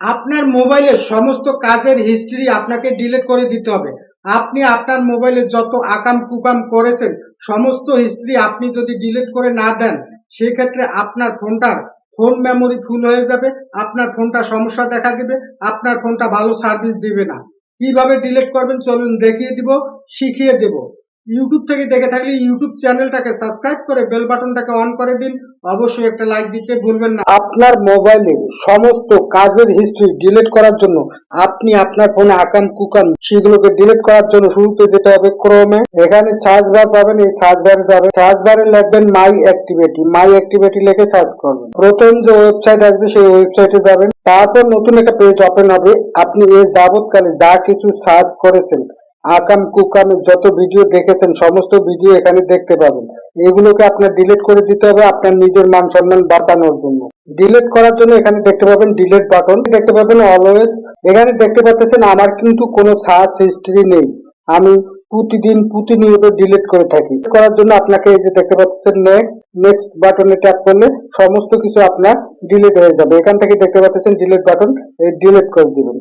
আপনার মোবাইলের সমস্ত কাজের হিস্ট্রি আপনাকে ডিলিট করে দিতে হবে। আপনি আপনার মোবাইলে যত আকাম কুকাম করেছেন, সমস্ত হিস্ট্রি আপনি যদি ডিলিট করে না দেন, সেক্ষেত্রে আপনার ফোনটার ফোন মেমোরি ফুল হয়ে যাবে, আপনার ফোনটা সমস্যা দেখা দেবে, আপনার ফোনটা ভালো সার্ভিস দিবে না। কীভাবে ডিলিট করবেন চলুন দেখিয়ে দিব, শিখিয়ে দেব। ইউটিউব থেকে দেখে থাকলে ইউটিউব চ্যানেলটাকে সাবস্ক্রাইব করে বেল বাটনটাকে অন করে দিন। অবশ্যই একটা লাইক দিতে ভুলবেন না। আপনার মোবাইলে সমস্ত কাজের হিস্ট্রি ডিলিট করার জন্য আপনি আপনার ফোনে আকাম, কুকাম, সেগুলোকে ডিলিট করার জন্য শুরুতে যেতে হবে ক্রমে এখানে সার্চ বার পাবেন, এই সার্চ বারে যাবেন। সার্চ বারে লিখবেন মাই অ্যাক্টিভিটি মাই অ্যাক্টিভিটি লিখে সার্চ করবেন। প্রথম যে ওয়েবসাইট আসবে, সেই ওয়েবসাইটে যাবেন। তারপর নতুন একটা পেজ ওপেন হবে। আপনি এর যাবৎকালে যা কিছু সার্চ করেছেন আকাম কুকামের যত ভিডিও দেখেছেন, সমস্ত ভিডিও এখানে দেখতে পাবেন। এগুলোকে আপনার ডিলিট করে দিতে হবে, আপনার নিজের মান সম্মান বাঁচানোর জন্য। ডিলিট করার জন্য এখানে দেখতে পাবেন ডিলিট বাটন দেখতে পাবেন অলওয়েজ এখানে দেখতে পাচ্ছেন, আমার কিন্তু কোনো সার্চ হিস্ট্রি নেই। আমি প্রতিদিন প্রতিনিয়ত ডিলিট করে থাকি। করার জন্য আপনাকে এই যে দেখতে পাচ্ছেন নেক্সট নেক্সট বাটনে ট্যাপ করলে সমস্ত কিছু আপনার ডিলিট হয়ে যাবে। এখান থেকে দেখতে পাচ্ছেন ডিলিট বাটন ডিলিট করে দিবেন।